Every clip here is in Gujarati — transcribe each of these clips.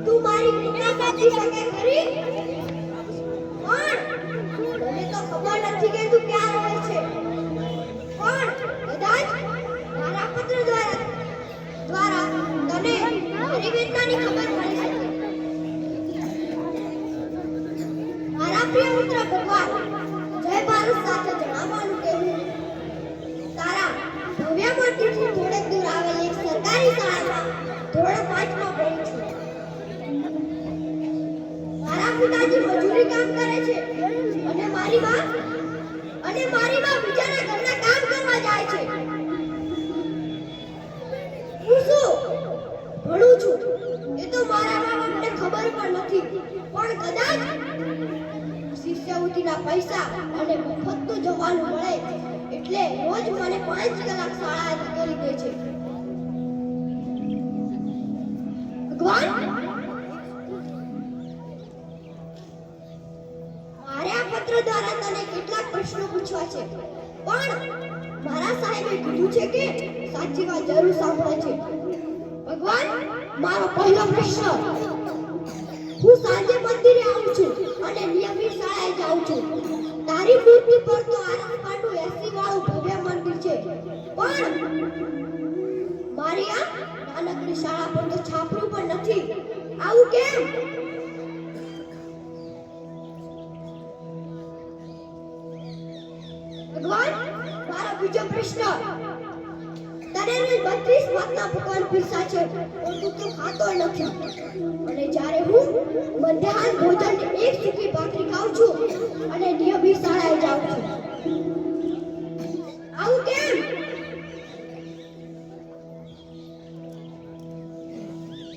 Tu mari kita pagi sampai hari. મારા મજૂરી કામ કરે છે. અને મારી માં, અને મારી માં બીજાના ઘરના કામ કરવા જાય છે. હું શું ભણું છું? એ તો મારા મા બાપને ખબર પણ નથી. પણ કદાચ શિષ્યવૃત્તિના પૈસા અને મફતનું જવાનું મળે એટલે રોજ મને પાંચ કલાક શાળા કરી દે છે. પ્રશ્નો પૂછવા છે. પણ મારા સાહેબે કીધું છે કે સાચી વાત જરૂર સાંભળે છે. ભગવાન, મારો પહેલો પ્રશ્ન. હું સાંજે મંદિરે આવું છું અને નિયમિત શાળાએ જાઉં છું. તારી મૂર્તિ પર તો આરસપાટું એસી વાળું ભવ્ય મંદિર છે. પણ મારી આ નાનકડી શાળા પર તો છાપરું પણ નથી. આવું કેમ? ભગવાન, મારો બીજો પ્રશ્ન તને રોજ 32 વાતના પકવાન પીરસા છે, પણ તું તો ખાતો નથી. અને જ્યારે હું મધ્યાહન ભોજન એક સૂકી ભાખરી ખાઉં છું અને નિયમિત શાળાએ જાઉં છું. આવું કેમ?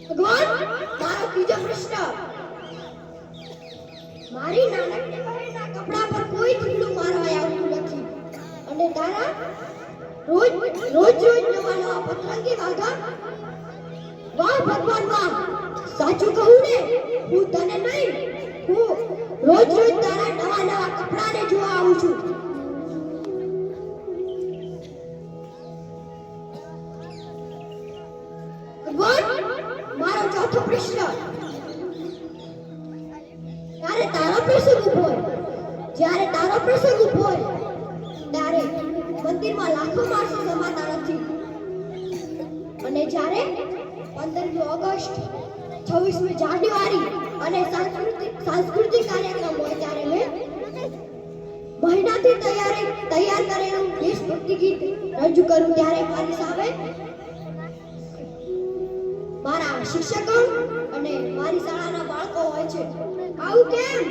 ભગવાન, મારો ત્રીજો પ્રશ્ન મારી નાનકડી બહેનના કપડા પર કોઈ નથી તારા રોજ રોજ રોજ નવા નવા પતંગી વાગા વાહ ભગવાન વાહ સાચું કહું ને હું તને નહીં હું રોજ રોજ તારા નવા નવા કપડાને જોવા આવું છું ભગવાન તારો પ્રસંગ ઊભો જ્યારે તારો પ્રસંગ ઊભો હોય મંદિરમાં લાખો માણસો જમાતા નથી. અને જ્યારે પંદરમી ઓગસ્ટ, છવ્વીસમી જાન્યુઆરી અને સાંસ્કૃતિક સાંસ્કૃતિક કાર્યક્રમ હોય ત્યારે મેં મહિનાથી તૈયારી, તૈયાર કરેલું દેશભક્તિ ગીત રજૂ કરું ત્યારે મારી સામે મારા શિક્ષકો અને મારી શાળાના બાળકો હોય છે. આવું કેમ?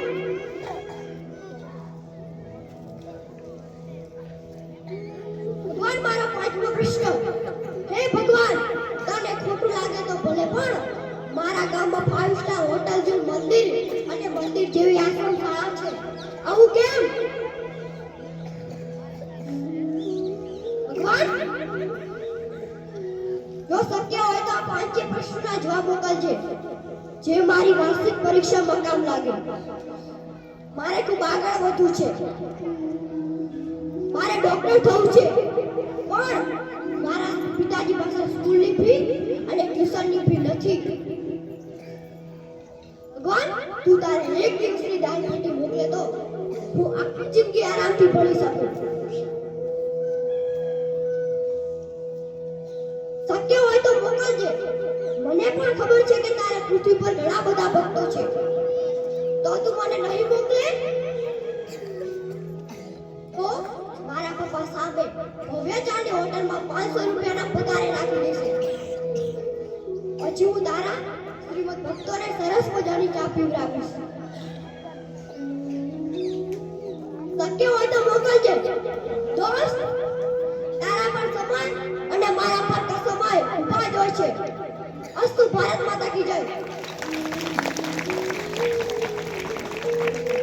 આવું કેમ? ભગવાન? જો શક્ય હોય તો આ પાંચે પ્રશ્નોના જવાબ મોકલજે, જે મારી વાર્ષિક પરીક્ષામાં કામ લાગે. મારે ખૂબ આગળ વધવું છે. મારે ડોક્ટર થવું છે. પણ મારા પિતાજી પાસે સ્કૂલની ફી અને ટ્યુશનની ફી નથી. ભગવાન, તું તારે એક દિવસની દાન માટે મોકલે તો જિંદગી આરામથી ભણી શકું. શક્ય હોય તો મોકલજે. મને પણ ખબર છે કે તારે પૃથ્વી પર ઘણા બધા ભક્તો છે. તો તું મને નહીં મોકલે? તો મારા પપ્પા સાહેબે ભવ્ય ચાંદી હોટલમાં પાંચસો રૂપિયાના પગારે રાખી દેશે. પછી હું તારા શ્રીમદ ભક્તોને સરસ મજાની ચા પીવડાવીશ. શક્ય હોય તો મોકલજે. દોસ્ત, તારા પર સમાન અને મારા પર તો સમાય ઊભા જ હોય છે. અસ્તુ ભારત માતા કી જય.